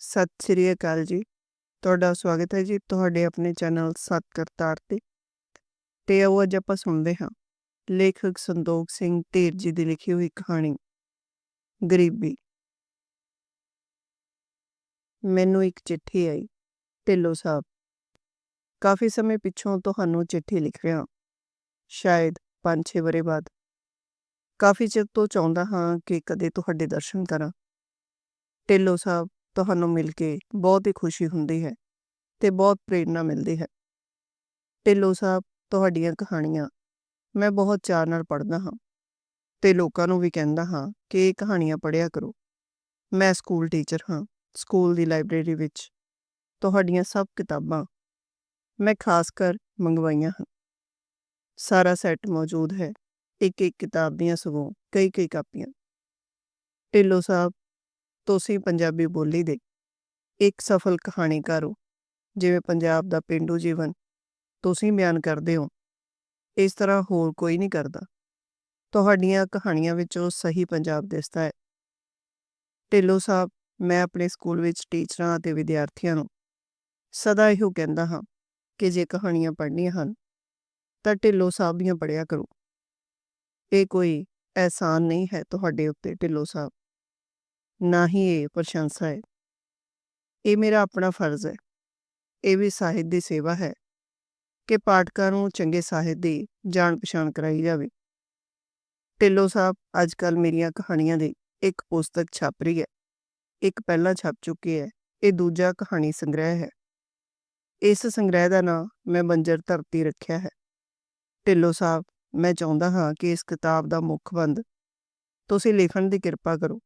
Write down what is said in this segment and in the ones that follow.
ਸਤਿ ਸ੍ਰੀ ਅਕਾਲ ਜੀ। ਤੁਹਾਡਾ ਸਵਾਗਤ ਹੈ ਜੀ ਤੁਹਾਡੇ ਆਪਣੇ ਚੈਨਲ ਸਤ ਕਰਤਾਰ ਤੇ। ਤੇ ਉਹ ਅੱਜ ਆਪਾਂ ਸੁਣਦੇ ਹਾਂ। ਲੇਖਕ ਸੰਤੋਖ ਸਿੰਘ ਧੀਰ ਜੀ ਦੀ ਲਿਖੀ ਹੋਈ ਕਹਾਣੀ, ਗਰੀਬੀ। ਮੈਨੂੰ ਇੱਕ ਚਿੱਠੀ ਆਈ, ਢਿੱਲੋਂ ਸਾਹਿਬ। ਕਾਫੀ ਸਮੇਂ ਪਿੱਛੋਂ ਤੁਹਾਨੂੰ ਚਿੱਠੀ ਲਿਖ ਰਿਹਾ ਸ਼ਾਇਦ 5-6 ਬਰੇ ਬਾਅਦ। ਕਾਫੀ ਚਿਰ ਤੋਂ ਚਾਹੁੰਦਾ ਹਾਂ ਕਿ ਕਦੇ ਤੁਹਾਡੇ ਦਰਸ਼ਨ ਕਰਾਂ। ਢਿੱਲੋਂ ਸਾਹਿਬ ਤੁਹਾਨੂੰ ਮਿਲ ਕੇ ਬਹੁਤ ਹੀ ਖੁਸ਼ੀ ਹੁੰਦੀ ਹੈ ਤੇ ਬਹੁਤ ਪ੍ਰੇਰਣਾ ਮਿਲਦੀ ਹੈ। ਢਿੱਲੋਂ ਸਾਹਿਬ, ਤੁਹਾਡੀਆਂ ਕਹਾਣੀਆਂ ਮੈਂ ਬਹੁਤ ਚਾਅ ਨਾਲ ਪੜ੍ਹਦਾ ਹਾਂ ਤੇ ਲੋਕਾਂ ਨੂੰ ਵੀ ਕਹਿੰਦਾ ਹਾਂ ਕਿ ਇਹ ਕਹਾਣੀਆਂ ਪੜ੍ਹਿਆ ਕਰੋ। ਮੈਂ ਸਕੂਲ ਟੀਚਰ ਹਾਂ, ਸਕੂਲ ਦੀ ਲਾਇਬ੍ਰੇਰੀ ਵਿੱਚ ਤੁਹਾਡੀਆਂ ਸਭ ਕਿਤਾਬਾਂ ਮੈਂ ਖਾਸ ਕਰ ਮੰਗਵਾਈਆਂ ਹਨ। ਸਾਰਾ ਸੈੱਟ ਮੌਜੂਦ ਹੈ ਇੱਕ ਇੱਕ ਕਿਤਾਬ ਦੀਆਂ ਸਗੋਂ ਕਈ ਕਈ ਕਾਪੀਆਂ। ਢਿੱਲੋਂ ਸਾਹਿਬ ਤੁਸੀਂ ਪੰਜਾਬੀ ਬੋਲੀ ਦੇ ਇੱਕ ਸਫਲ ਕਹਾਣੀਕਾਰ ਹੋ ਜਿਵੇਂ ਪੰਜਾਬ ਦਾ ਪਿੰਡੂ ਜੀਵਨ, ਤੁਸੀਂ ਬਿਆਨ ਕਰਦੇ ਹੋ। ਇਸ ਤਰ੍ਹਾਂ ਹੋਰ ਕੋਈ ਨਹੀਂ ਕਰਦਾ। ਤੁਹਾਡੀਆਂ ਕਹਾਣੀਆਂ ਵਿੱਚੋਂ ਸਹੀ ਪੰਜਾਬ ਦਿਸਦਾ ਹੈ। ਢਿੱਲੋਂ ਸਾਹਿਬ, ਮੈਂ ਆਪਣੇ ਸਕੂਲ ਵਿੱਚ ਟੀਚਰਾਂ ਅਤੇ ਵਿਦਿਆਰਥੀਆਂ ਨੂੰ ਸਦਾ ਇਹੋ ਕਹਿੰਦਾ ਹਾਂ ਕਿ ਜੇ ਕਹਾਣੀਆਂ ਪੜ੍ਹਨੀਆਂ ਹਨ, ਤਾਂ ਢਿੱਲੋਂ ਸਾਹਿਬ ਦੀਆਂ ਪੜ੍ਹਿਆ ਕਰੋ। ਇਹ ਕੋਈ ਅਹਿਸਾਨ ਨਹੀਂ ਹੈ ਤੁਹਾਡੇ ਉੱਤੇ, ਢਿੱਲੋਂ ਸਾਹਿਬ। ਨਾ ਹੀ ਇਹ ਪ੍ਰਸ਼ੰਸਾ ਹੈ। ਇਹ ਮੇਰਾ ਆਪਣਾ ਫਰਜ਼ ਹੈ। ਇਹ ਵੀ ਸਾਹਿਤ ਦੀ ਸੇਵਾ ਹੈ ਕਿ ਪਾਠਕਾਂ ਨੂੰ ਚੰਗੇ ਸਾਹਿਤ ਦੀ ਜਾਣ ਪਛਾਣ ਕਰਾਈ ਜਾਵੇ। ਢਿੱਲੋਂ ਸਾਹਿਬ ਅੱਜ ਕੱਲ ਮੇਰੀਆਂ ਕਹਾਣੀਆਂ ਦੀ ਇੱਕ ਪੁਸਤਕ ਛਪ ਰਹੀ ਹੈ। ਇੱਕ ਪਹਿਲਾਂ ਛਪ ਚੁੱਕੀ ਹੈ, ਇਹ ਦੂਜਾ ਕਹਾਣੀ ਸੰਗ੍ਰਹਿ ਹੈ। ਇਸ ਸੰਗ੍ਰਹਿ ਦਾ ਨਾਮ ਮੈਂ ਬੰਜਰ ਧਰਤੀ ਰੱਖਿਆ ਹੈ। ਢਿੱਲੋਂ ਸਾਹਿਬ, ਮੈਂ ਚਾਹੁੰਦਾ ਹਾਂ ਕਿ ਇਸ ਕਿਤਾਬ ਦਾ ਮੁੱਖ ਬੰਦ ਤੁਸੀਂ ਲਿਖਣ ਦੀ ਕਿਰਪਾ ਕਰੋ।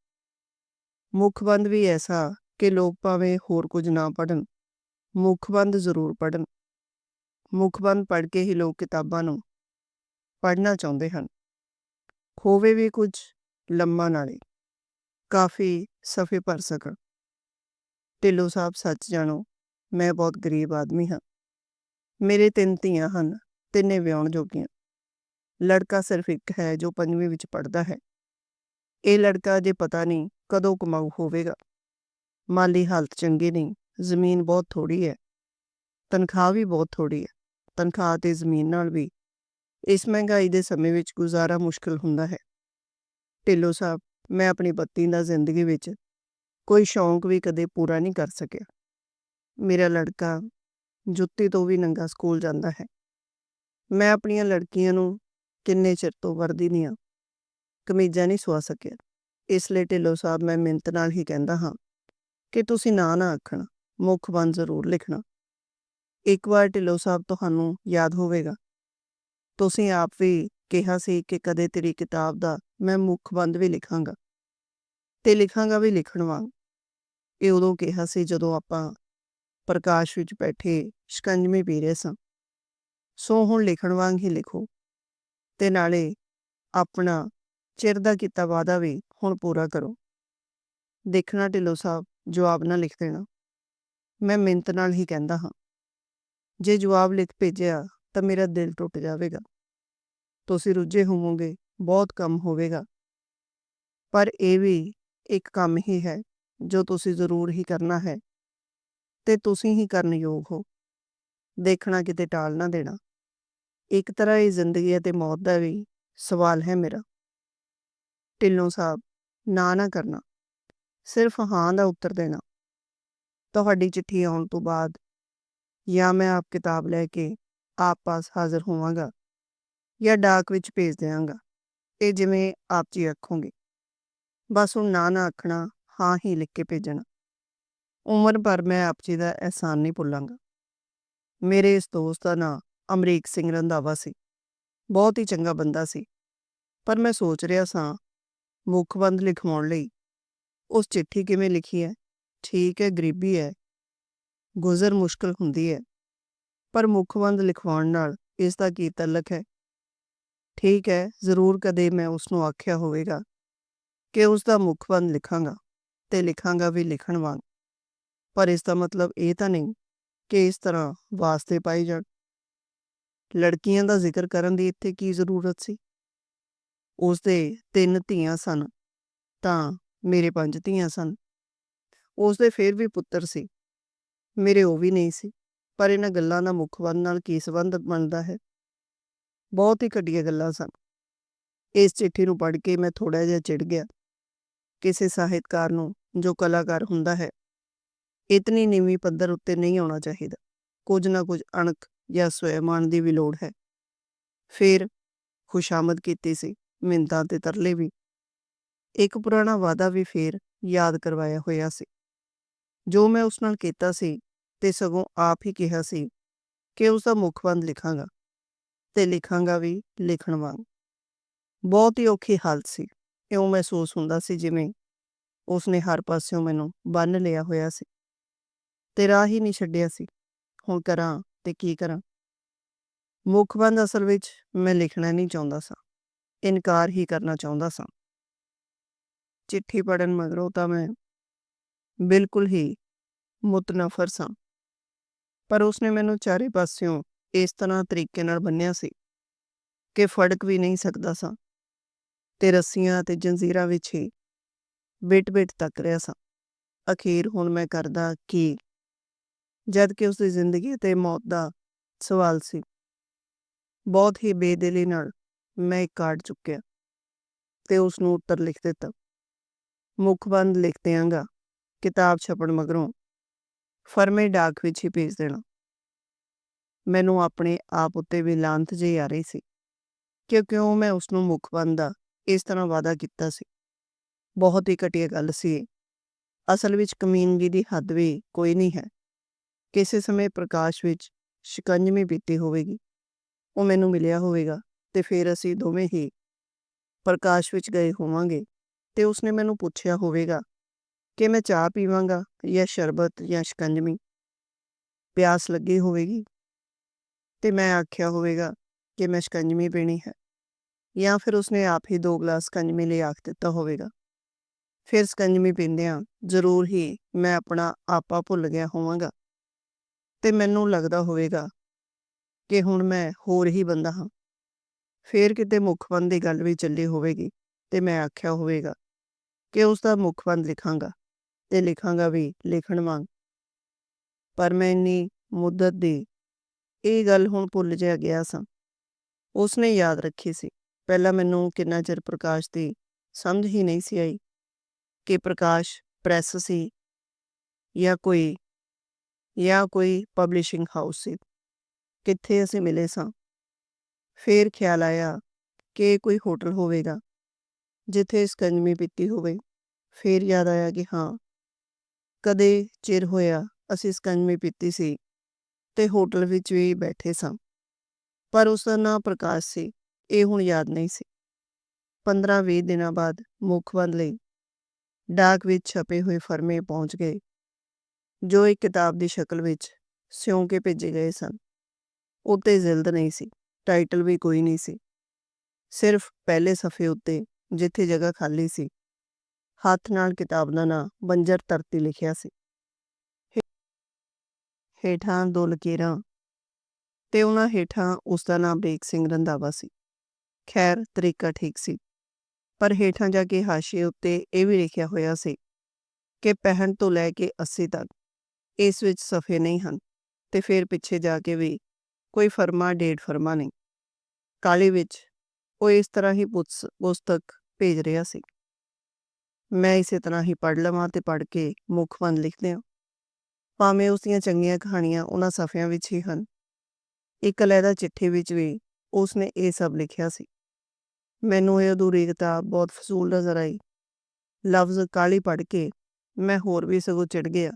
ਮੁੱਖਬੰਦ ਵੀ ਐਸਾ ਕਿ ਲੋਕ ਭਾਵੇਂ ਹੋਰ ਕੁਝ ਨਾ ਪੜਨ ਮੁੱਖਬੰਦ ਜ਼ਰੂਰ ਪੜਨ ਮੁੱਖਬੰਦ ਪੜ੍ਹ ਕੇ ਹੀ ਲੋਕ ਕਿਤਾਬਾਂ ਨੂੰ ਪੜ੍ਹਨਾ ਚਾਹੁੰਦੇ ਹਨ। ਹੋਵੇ ਵੀ ਕੁਝ ਲੰਮਾ ਨਾਲੇ, ਕਾਫੀ ਸਫੇ ਭਰ ਸਕਣ। ਢਿੱਲੋਂ ਸਾਹਿਬ, ਸੱਚ ਜਾਣੋ, ਮੈਂ ਬਹੁਤ ਗਰੀਬ ਆਦਮੀ ਹਾਂ। ਮੇਰੇ ਤਿੰਨ ਧੀਆਂ ਹਨ, ਤਿੰਨੇ ਵਿਆਹਣ ਜੋਗੀਆਂ। ਲੜਕਾ ਸਿਰਫ ਇੱਕ ਹੈ ਜੋ ਪੰਜਵੀਂ ਵਿੱਚ ਪੜਦਾ ਹੈ। ਇਹ ਲੜਕਾ ਜੇ ਪਤਾ ਨਹੀਂ ਕਦੋਂ ਕਮਾਊ ਹੋਵੇਗਾ। ਮਾਲੀ ਹਾਲਤ ਚੰਗੀ ਨਹੀਂ, ਜ਼ਮੀਨ ਬਹੁਤ ਥੋੜੀ ਹੈ। ਤਨਖਾਹ ਵੀ ਬਹੁਤ ਥੋੜੀ ਹੈ। ਤਨਖਾਹ ਤੇ ਜ਼ਮੀਨ ਨਾਲ ਵੀ ਇਸ ਮਹਿੰਗਾਈ ਦੇ ਸਮੇਂ ਵਿੱਚ ਗੁਜ਼ਾਰਾ ਮੁਸ਼ਕਲ ਹੁੰਦਾ ਹੈ। ਢਿੱਲੋਂ ਸਾਹਿਬ, ਮੈਂ ਆਪਣੀ ਬੱਤੀ ਦਾ ਜ਼ਿੰਦਗੀ ਵਿੱਚ ਕੋਈ ਸ਼ੌਂਕ ਵੀ ਕਦੇ ਪੂਰਾ ਨਹੀਂ ਕਰ ਸਕਿਆ। ਮੇਰਾ ਲੜਕਾ ਜੁੱਤੀ ਤੋਂ ਵੀ ਨੰਗਾ ਸਕੂਲ ਜਾਂਦਾ ਹੈ। ਮੈਂ ਆਪਣੀਆਂ ਲੜਕੀਆਂ ਨੂੰ ਕਿੰਨੇ ਚਿਰ ਤੋਂ ਵਰਦੀ ਦੀਆਂ ਕਮੀਜ਼ਾਂ ਨਹੀਂ ਸਵਾ ਸਕਿਆ। ਇਸ ਲਈ ਢਿੱਲੋਂ ਸਾਹਿਬ ਮੈਂ ਮਿੰਤ ਨਾਲ ਹੀ ਕਹਿੰਦਾ ਹਾਂ ਕਿ ਤੁਸੀਂ ਨਾ ਨਾ ਆਖਣਾ, ਮੁੱਖ ਬੰਦ ਜ਼ਰੂਰ ਲਿਖਣਾ। ਇੱਕ ਵਾਰ ਢਿੱਲੋਂ ਸਾਹਿਬ ਤੁਹਾਨੂੰ ਯਾਦ ਹੋਵੇਗਾ। ਤੁਸੀਂ ਆਪ ਵੀ ਕਿਹਾ ਸੀ ਕਿ ਕਦੇ ਤੇਰੀ ਕਿਤਾਬ ਦਾ ਮੈਂ ਮੁੱਖ ਬੰਦ ਵੀ ਲਿਖਾਂਗਾ। ਤੇ ਲਿਖਾਂਗਾ ਵੀ ਲਿਖਣ ਵਾਂਗ। ਇਹ ਉਦੋਂ ਕਿਹਾ ਸੀ ਜਦੋਂ ਆਪਾਂ ਪ੍ਰਕਾਸ਼ ਵਿੱਚ ਬੈਠੇ ਸ਼ਿਕੰਜਵੀ ਪੀ ਰਹੇ ਸਾਂ। ਸੋ ਹੁਣ ਲਿਖਣ ਵਾਂਗ ਹੀ ਲਿਖੋ ਤੇ ਨਾਲੇ ਆਪਣਾ ਚਿਰ ਦਾ ਕੀਤਾ ਵਾਦਾ ਵੀ ਹੁਣ ਪੂਰਾ ਕਰੋ। ਦੇਖਣਾ ਢਿੱਲੋਂ ਸਾਹਿਬ, ਜਵਾਬ ਨਾ ਲਿਖ ਦੇਣਾ। ਮੈਂ ਮਿੰਤ ਨਾਲ ਹੀ ਕਹਿੰਦਾ ਹਾਂ। ਜੇ ਜਵਾਬ ਲਿਖ ਭੇਜਿਆ ਤਾਂ ਮੇਰਾ ਦਿਲ ਟੁੱਟ ਜਾਵੇਗਾ। ਤੁਸੀਂ ਰੁੱਝੇ ਹੋਵੋਗੇ, ਬਹੁਤ ਕੰਮ ਹੋਵੇਗਾ। ਪਰ ਇਹ ਵੀ ਇੱਕ ਕੰਮ ਹੀ ਹੈ, ਜੋ ਤੁਸੀਂ ਜ਼ਰੂਰ ਹੀ ਕਰਨਾ ਹੈ। ਤੇ ਤੁਸੀਂ ਹੀ ਕਰਨ ਯੋਗ ਹੋ। ਦੇਖਣਾ ਕਿਤੇ ਟਾਲ ਨਾ ਦੇਣਾ। ਇੱਕ ਤਰ੍ਹਾਂ ਇਹ ਜ਼ਿੰਦਗੀ ਅਤੇ ਮੌਤ ਦਾ ਵੀ ਸਵਾਲ ਹੈ ਮੇਰਾ। ਢਿੱਲੋਂ ਸਾਹਿਬ ਨਾ ਨਾ ਕਰਨਾ। ਸਿਰਫ ਹਾਂ ਦਾ ਉੱਤਰ ਦੇਣਾ। ਤੁਹਾਡੀ ਚਿੱਠੀ ਆਉਣ ਤੋਂ ਬਾਅਦ ਜਾਂ ਮੈਂ ਆਪ ਕਿਤਾਬ ਲੈ ਕੇ ਆਪ ਪਾਸ ਹਾਜ਼ਰ ਹੋਵਾਂਗਾ ਜਾਂ ਡਾਕ ਵਿੱਚ ਭੇਜ ਦਿਆਂਗਾ। ਇਹ ਜਿਵੇਂ ਆਪ ਜੀ ਆਖੋਗੇ। ਬਸ ਹੁਣ ਨਾ ਨਾ ਆਖਣਾ, ਹਾਂ ਹੀ ਲਿਖ ਕੇ ਭੇਜਣਾ। ਉਮਰ ਭਰ ਮੈਂ ਆਪ ਜੀ ਦਾ ਅਹਿਸਾਨ ਨਹੀਂ ਭੁੱਲਾਂਗਾ। ਮੇਰੇ ਇਸ ਦੋਸਤ ਦਾ ਨਾਂ ਅਮਰੀਕ ਸਿੰਘ ਰੰਧਾਵਾ ਸੀ। ਬਹੁਤ ਹੀ ਚੰਗਾ ਬੰਦਾ ਸੀ। ਪਰ ਮੈਂ ਸੋਚ ਰਿਹਾ ਸਾਂ ਮੁੱਖਬੰਦ ਲਿਖਵਾਉਣ ਲਈ। ਉਸ ਚਿੱਠੀ ਕਿਵੇਂ ਲਿਖੀ ਹੈ? ਠੀਕ ਹੈ, ਗਰੀਬੀ ਹੈ। ਗੁਜ਼ਰ ਮੁਸ਼ਕਲ ਹੁੰਦੀ ਹੈ। ਪਰ ਮੁੱਖਬੰਦ ਲਿਖਵਾਉਣ ਨਾਲ ਇਸ ਦਾ ਕੀ ਤਲਕ ਹੈ? ਠੀਕ ਹੈ, ਜ਼ਰੂਰ ਕਦੇ ਮੈਂ ਉਸ ਨੂੰ ਆਖਿਆ ਹੋਵੇਗਾ ਕਿ ਉਸ ਦਾ ਮੁੱਖਬੰਦ ਲਿਖਾਂਗਾ ਤੇ ਲਿਖਾਂਗਾ ਵੀ ਲਿਖਣ ਵਾਂਗ। ਪਰ ਇਸ ਦਾ ਮਤਲਬ ਇਹ ਤਾਂ ਨਹੀਂ ਕਿ ਇਸ ਤਰ੍ਹਾਂ ਵਾਸਤੇ ਪਾਈ ਜਾਣ। ਲੜਕੀਆਂ ਦਾ ਜ਼ਿਕਰ ਕਰਨ ਦੀ ਇੱਥੇ ਕੀ ਜ਼ਰੂਰਤ ਸੀ? ਉਸ ਦੇ ਤਿੰਨ ਧੀਆਂ ਸਨ, ਤਾਂ ਮੇਰੇ ਪੰਜ ਧੀਆਂ ਸਨ। ਉਸਦੇ ਫੇਰ ਵੀ ਪੁੱਤਰ ਸੀ। ਮੇਰੇ ਉਹ ਵੀ ਨਹੀਂ ਸੀ, ਪਰ ਇਹਨਾਂ ਗੱਲਾਂ ਦਾ ਮੁੱਖਬੰਦ ਨਾਲ ਕੀ ਸੰਬੰਧ ਬਣਦਾ ਹੈ? ਬਹੁਤ ਹੀ ਘਟੀਆ ਗੱਲਾਂ ਸਨ। ਇਸ ਚਿੱਠੀ ਨੂੰ ਪੜ੍ਹ ਕੇ ਮੈਂ ਥੋੜਾ ਜਿਹਾ ਚਿੜ ਗਿਆ। ਕਿਸੇ ਸਾਹਿਤਕਾਰ ਨੂੰ ਜੋ ਕਲਾਕਾਰ ਹੁੰਦਾ ਹੈ, ਇਤਨੀ ਨੀਵੀਂ ਪੱਧਰ ਉੱਤੇ ਨਹੀਂ ਆਉਣਾ ਚਾਹੀਦਾ। ਕੁਝ ਨਾ ਕੁਝ ਅਣਖ ਜਾਂ ਸਵੈਮਾਨ ਦੀ ਵੀ ਲੋੜ ਹੈ। ਫਿਰ ਖੁਸ਼ਾਮਦ ਕੀਤੀ ਸੀ। ਮਿੰਦਾਂ ਤੇ ਤਰਲੇ ਵੀ। ਇੱਕ ਪੁਰਾਣਾ ਵਾਅਦਾ ਵੀ ਫੇਰ ਯਾਦ ਕਰਵਾਇਆ ਹੋਇਆ ਸੀ। ਜੋ ਮੈਂ ਉਸ ਨਾਲ ਕੀਤਾ ਸੀ ਤੇ ਸਗੋਂ ਆਪ ਹੀ ਕਿਹਾ ਸੀ ਕਿ ਉਸ ਦਾ ਮੁਖਬੰਦ ਲਿਖਾਂਗਾ ਤੇ ਲਿਖਾਂਗਾ ਵੀ ਲਿਖਣ ਵਾਂਗ। ਬਹੁਤ ਹੀ ਔਖੀ ਹਾਲਤ ਸੀ। ਇਉਂ ਮਹਿਸੂਸ ਹੁੰਦਾ ਸੀ ਜਿਵੇਂ ਉਸਨੇ ਹਰ ਪਾਸਿਓਂ ਮੈਨੂੰ ਬੰਨ ਲਿਆ ਹੋਇਆ ਸੀ ਤੇ ਰਾਹ ਹੀ ਨਹੀਂ ਛੱਡਿਆ ਸੀ। ਹੁਣ ਕਰਾਂ ਤੇ ਕੀ ਕਰਾਂ? ਮੁਖਬੰਦ ਅਸਲ ਵਿੱਚ ਮੈਂ ਲਿਖਣਾ ਨਹੀਂ ਚਾਹੁੰਦਾ ਸਾਂ। ਇਨਕਾਰ ਹੀ ਕਰਨਾ ਚਾਹੁੰਦਾ ਸਾਂ। ਚਿੱਠੀ ਪੜਨ ਮਗਰੋਂ ਤਾਂ ਮੈਂ ਬਿਲਕੁਲ ਹੀ ਮੁਤਨਫਰ ਸਾਂ। ਪਰ ਉਸਨੇ ਮੈਨੂੰ ਚਾਰੇ ਪਾਸਿਓਂ ਇਸ ਤਰ੍ਹਾਂ ਤਰੀਕੇ ਨਾਲ ਬੰਨਿਆ ਸੀ ਕਿ ਫੜਕ ਵੀ ਨਹੀਂ ਸਕਦਾ ਸਾਂ ਤੇ ਰੱਸੀਆਂ ਤੇ ਜੰਜ਼ੀਰਾਂ ਵਿੱਚ ਹੀ ਬਿਟ-ਬਿਟ ਤੱਕ ਰਿਹਾ ਸਾਂ। ਅਖੀਰ ਹੁਣ ਮੈਂ ਕਰਦਾ ਕੀ? ਜਦ ਕਿ ਉਸ ਦੀ ਜ਼ਿੰਦਗੀ ਤੇ ਮੌਤ ਦਾ ਸਵਾਲ ਸੀ। ਬਹੁਤ ਹੀ ਬੇਦਿਲੀ ਨਾਲ ਮੈਂ ਇੱਕ ਕਾਰਡ ਚੁੱਕਿਆ ਤੇ ਉਸ ਨੂੰ ਉੱਤਰ ਲਿਖ ਦਿੱਤਾ। ਮੁਖਬੰਦ ਲਿਖ ਦਿਆਂਗਾ, ਕਿਤਾਬ ਛਪਣ ਮਗਰੋਂ। ਫਰਮੇ ਡਾਕ ਵਿੱਚ ਹੀ ਭੇਜ ਦੇਣਾ। ਮੈਨੂੰ ਆਪਣੇ ਆਪ ਉੱਤੇ ਵੀ ਲਾਂਤ ਜਿਹੀ ਆ ਰਹੀ ਸੀ, ਕਿਉਂਕਿ ਉਹ ਮੈਂ ਉਸ ਨੂੰ ਮੁਖਬੰਦ ਦਾ ਇਸ ਤਰ੍ਹਾਂ ਵਾਅਦਾ ਕੀਤਾ ਸੀ। ਬਹੁਤ ਹੀ ਘਟੀਆ ਗੱਲ ਸੀ ਅਸਲ ਵਿੱਚ ਕਮੀਨਗੀ ਦੀ ਹੱਦ ਵੀ ਕੋਈ ਨਹੀਂ ਹੈ। ਕਿਸੇ ਸਮੇਂ ਪ੍ਰਕਾਸ਼ ਵਿੱਚ ਸ਼ਿਕੰਜਮੀ ਬੀਤੀ ਹੋਵੇਗੀ। ਉਹ ਮੈਨੂੰ ਮਿਲਿਆ ਹੋਵੇਗਾ। ਤੇ ਫਿਰ ਅਸੀਂ ਦੋਵੇਂ ਹੀ ਪ੍ਰਕਾਸ਼ ਵਿੱਚ ਗਏ ਹੋਵਾਂਗੇ ਤੇ ਉਸਨੇ ਮੈਨੂੰ ਪੁੱਛਿਆ ਹੋਵੇਗਾ ਕਿ ਮੈਂ ਚਾਹ ਪੀਵਾਂਗਾ ਜਾਂ ਸ਼ਰਬਤ ਜਾਂ ਸ਼ਿਕੰਜਮੀ? ਪਿਆਸ ਲੱਗੀ ਹੋਵੇਗੀ ਤੇ ਮੈਂ ਆਖਿਆ ਹੋਵੇਗਾ ਕਿ ਮੈਂ ਸ਼ਿਕੰਜਵੀ ਪੀਣੀ ਹੈ ਜਾਂ ਫਿਰ ਉਸਨੇ ਆਪ ਹੀ ਦੋ ਗਲਾਸ ਸ਼ਿਕੰਜਵੀ ਲਈ ਆਖ ਦਿੱਤਾ ਹੋਵੇਗਾ। ਫਿਰ ਸ਼ਿਕੰਜਵੀ ਪੀਂਦਿਆਂ ਜ਼ਰੂਰ ਹੀ ਮੈਂ ਆਪਣਾ ਆਪਾ ਭੁੱਲ ਗਿਆ ਹੋਵਾਂਗਾ ਤੇ ਮੈਨੂੰ ਲੱਗਦਾ ਹੋਵੇਗਾ ਕਿ ਹੁਣ ਮੈਂ ਹੋਰ ਹੀ ਬੰਦਾ ਹਾਂ। ਫਿਰ ਕਿਤੇ ਮੁਖਬੰਦ ਦੀ ਗੱਲ ਵੀ ਚੱਲੀ ਹੋਵੇਗੀ ਤੇ ਮੈਂ ਆਖਿਆ ਹੋਵੇਗਾ ਕਿ ਉਸ ਦਾ ਮੁਖਬੰਦ ਲਿਖਾਂਗਾ ਤੇ ਲਿਖਾਂਗਾ ਵੀ ਲਿਖਣ ਵਾਂਗ। ਪਰ ਮੈਂ ਇੰਨੀ ਮੁੱਦਤ ਦੀ ਇਹ ਗੱਲ ਹੁਣ ਭੁੱਲ ਜਿਹਾ ਗਿਆ ਸਾਂ। ਉਸਨੇ ਯਾਦ ਰੱਖੀ ਸੀ। ਪਹਿਲਾਂ ਮੈਨੂੰ ਕਿੰਨਾ ਚਿਰ ਪ੍ਰਕਾਸ਼ ਦੀ ਸਮਝ ਹੀ ਨਹੀਂ ਸੀ ਆਈ ਕਿ ਪ੍ਰਕਾਸ਼ ਪ੍ਰੈਸ ਸੀ ਜਾਂ ਕੋਈ ਜਾਂ ਕੋਈ ਪਬਲਿਸ਼ਿੰਗ ਹਾਊਸ ਸੀ। ਕਿੱਥੇ ਅਸੀਂ ਮਿਲੇ ਸਾਂ? ਫੇਰ ਖਿਆਲ ਆਇਆ ਕਿ ਕੋਈ ਹੋਟਲ ਹੋਵੇਗਾ, ਜਿੱਥੇ ਸਕੰਜਮੀ ਪੀਤੀ ਹੋਵੇ। ਫੇਰ ਯਾਦ ਆਇਆ ਕਿ ਹਾਂ, ਕਦੇ ਚਿਰ ਹੋਇਆ ਅਸੀਂ ਸਕੰਜਮੀ ਪੀਤੀ ਸੀ ਤੇ ਹੋਟਲ ਵਿੱਚ ਵੀ ਬੈਠੇ ਸਾਂ, ਪਰ ਉਸ ਦਾ ਨਾਂ ਪ੍ਰਕਾਸ਼ ਸੀ, ਇਹ ਹੁਣ ਯਾਦ ਨਹੀਂ ਸੀ। 15-20 ਦਿਨਾਂ ਬਾਅਦ ਮੁਖਬੰਦ ਲਈ ਡਾਕ ਵਿੱਚ ਛਪੇ ਹੋਏ ਫਰਮੇ ਪਹੁੰਚ ਗਏ, ਜੋ ਇੱਕ ਕਿਤਾਬ ਦੀ ਸ਼ਕਲ ਵਿੱਚ ਸਿਉਂ ਕੇ ਭੇਜੇ ਗਏ ਸਨ। ਉੱਤੇ ਜ਼ਿਲਦ ਨਹੀਂ ਸੀ। ਟਾਈਟਲ ਵੀ ਕੋਈ ਨਹੀਂ ਸੀ। ਸਿਰਫ ਪਹਿਲੇ ਸਫੇ ਉੱਤੇ, ਜਿੱਥੇ ਜਗ੍ਹਾ ਖਾਲੀ ਸੀ, ਹੱਥ ਨਾਲ ਕਿਤਾਬ ਦਾ ਨਾਂ ਬੰਜਰ ਧਰਤੀ ਲਿਖਿਆ ਸੀ। ਹੇਠਾਂ ਦੋ ਲਕੀਰਾਂ, ਤੇ ਉਹਨਾਂ ਹੇਠਾਂ ਉਸ ਦਾ ਨਾਮ ਬੇਕ ਸਿੰਘ ਰੰਧਾਵਾ ਸੀ। ਖੈਰ, ਤਰੀਕਾ ਠੀਕ ਸੀ, ਪਰ ਹੇਠਾਂ ਜਾ ਕੇ ਹਾਸ਼ੀਏ ਉੱਤੇ ਇਹ ਵੀ ਲਿਖਿਆ ਹੋਇਆ ਸੀ ਕਿ 65 ਤੋਂ ਲੈ ਕੇ 80 ਤੱਕ ਇਸ ਵਿੱਚ ਸਫੇ ਨਹੀਂ ਹਨ, ਤੇ ਫਿਰ ਪਿੱਛੇ ਜਾ ਕੇ ਵੀ ਕੋਈ ਫਰਮਾ, ਡੇਢ ਫਰਮਾ ਨਹੀਂ। ਕਾਲੀ ਵਿੱਚ ਉਹ ਇਸ ਤਰ੍ਹਾਂ ਹੀ ਪੁੱਛ- ਪੁਸਤਕ ਭੇਜ ਰਿਹਾ ਸੀ। ਮੈਂ ਇਸੇ ਤਰ੍ਹਾਂ ਹੀ ਪੜ੍ਹ ਲਵਾਂ ਤੇ ਪੜ੍ਹ ਕੇ ਮੁਖਬੰਦ ਲਿਖ ਦਿਆਂ ਭਾਵੇਂ ਉਸ ਦੀਆਂ ਚੰਗੀਆਂ ਕਹਾਣੀਆਂ ਉਹਨਾਂ ਸਫ਼ਿਆਂ ਵਿੱਚ ਹੀ ਹਨ। ਇੱਕ ਅਲੱਗਾ ਚਿੱਠੀ ਵਿੱਚ ਵੀ ਉਸਨੇ ਇਹ ਸਭ ਲਿਖਿਆ ਸੀ। ਮੈਨੂੰ ਇਹ ਅਧੂਰੀ ਕਿਤਾਬ ਬਹੁਤ ਫਜ਼ੂਲ ਨਜ਼ਰ ਆਈ। ਲਫ਼ਜ਼ ਕਾਲੀ ਪੜ੍ਹ ਕੇ ਮੈਂ ਹੋਰ ਵੀ ਸਗੋਂ ਚਿੜ ਗਿਆ।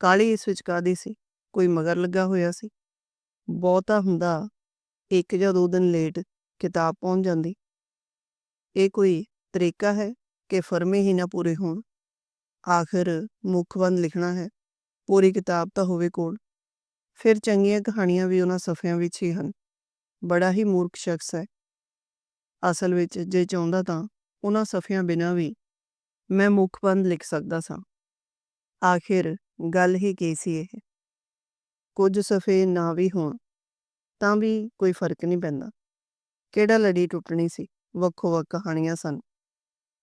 ਕਾਲੀ ਇਸ ਵਿੱਚ ਕਾਦੀ ਸੀ। ਕੋਈ ਮਗਰ ਲੱਗਾ ਹੋਇਆ ਸੀ। ਬਹੁਤਾ ਹੁੰਦਾ ਇੱਕ ਜਾਂ ਦੋ ਦਿਨ ਲੇਟ ਕਿਤਾਬ ਪਹੁੰਚ ਜਾਂਦੀ। ਇਹ ਕੋਈ ਤਰੀਕਾ ਹੈ ਕਿ ਫਰਮੇ ਹੀ ਨਾ ਪੂਰੇ ਹੋਣ? ਆਖਰ ਮੁੱਖਬੰਦ ਲਿਖਣਾ ਹੈ, ਪੂਰੀ ਕਿਤਾਬ ਤਾਂ ਹੋਵੇ ਕੋਲ। ਫਿਰ ਚੰਗੀਆਂ ਕਹਾਣੀਆਂ ਵੀ ਉਹਨਾਂ ਸਫ਼ਿਆਂ ਵਿੱਚ ਹੀ ਹਨ। ਬੜਾ ਹੀ ਮੂਰਖ ਸ਼ਖਸ ਹੈ। ਅਸਲ ਵਿੱਚ ਜੇ ਚਾਹੁੰਦਾ ਤਾਂ ਉਹਨਾਂ ਸਫ਼ਿਆਂ ਬਿਨਾਂ ਵੀ ਮੈਂ ਮੁਖਬੰਦ ਲਿਖ ਸਕਦਾ ਸਾਂ। ਆਖਿਰ ਗੱਲ ਹੀ ਕੀ ਸੀ ਇਹ? ਕੁਝ ਸਫ਼ੇ ਨਾ ਵੀ ਹੋਣ, ਤਾਂ ਵੀ ਕੋਈ ਫ਼ਰਕ ਨਹੀਂ ਪੈਂਦਾ। ਕਿਹੜਾ ਲੜੀ ਟੁੱਟਣੀ ਸੀ? ਵੱਖੋ ਵੱਖ ਕਹਾਣੀਆਂ ਸਨ।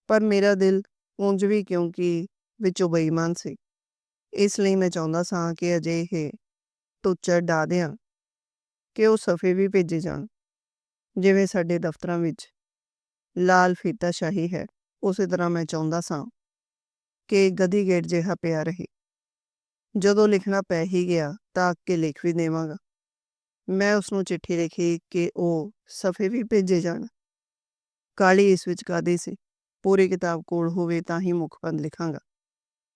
ਪਰ ਮੇਰਾ ਦਿਲ ਉਂਝ ਵੀ ਕਿਉਂਕਿ ਵਿੱਚੋਂ ਬੇਈਮਾਨ ਸੀ। ਇਸ ਲਈ ਮੈਂ ਚਾਹੁੰਦਾ ਸਾਂ ਕਿ ਅਜੇ ਇਹ ਟੁੱਚਰ ਡਾ ਦਿਆਂ ਕਿ ਉਹ ਸਫੇ ਵੀ ਭੇਜੇ ਜਾਣ। ਜਿਵੇਂ ਸਾਡੇ ਦਫ਼ਤਰਾਂ ਵਿੱਚ ਲਾਲ ਫੀਤਾ ਸ਼ਾਹੀ ਹੈ, ਉਸੇ ਤਰ੍ਹਾਂ ਮੈਂ ਚਾਹੁੰਦਾ ਸਾਂ ਕਿ ਗਦੀ ਗੇਟ ਜਿਹਾ ਪਿਆ ਰਹੇ। ਜਦੋਂ ਲਿਖਣਾ ਪੈ ਹੀ ਗਿਆ ਤਾਂ ਕੇ ਲਿਖ ਵੀ ਦੇਵਾਂਗਾ ਮੈਂ ਉਸ ਨੂੰ ਚਿੱਠੀ ਲਿਖੀ ਕਿ ਉਹ ਸਫੇ ਵੀ ਭੇਜੇ ਜਾਣ ਕਾਲੀ ਇਸ ਵਿੱਚ ਕਾਦੀ ਸੀ ਪੂਰੀ ਕਿਤਾਬ ਕੋਲ ਹੋਵੇ ਤਾਂ ਹੀ ਮੁਖਬੰਦ ਲਿਖਾਂਗਾ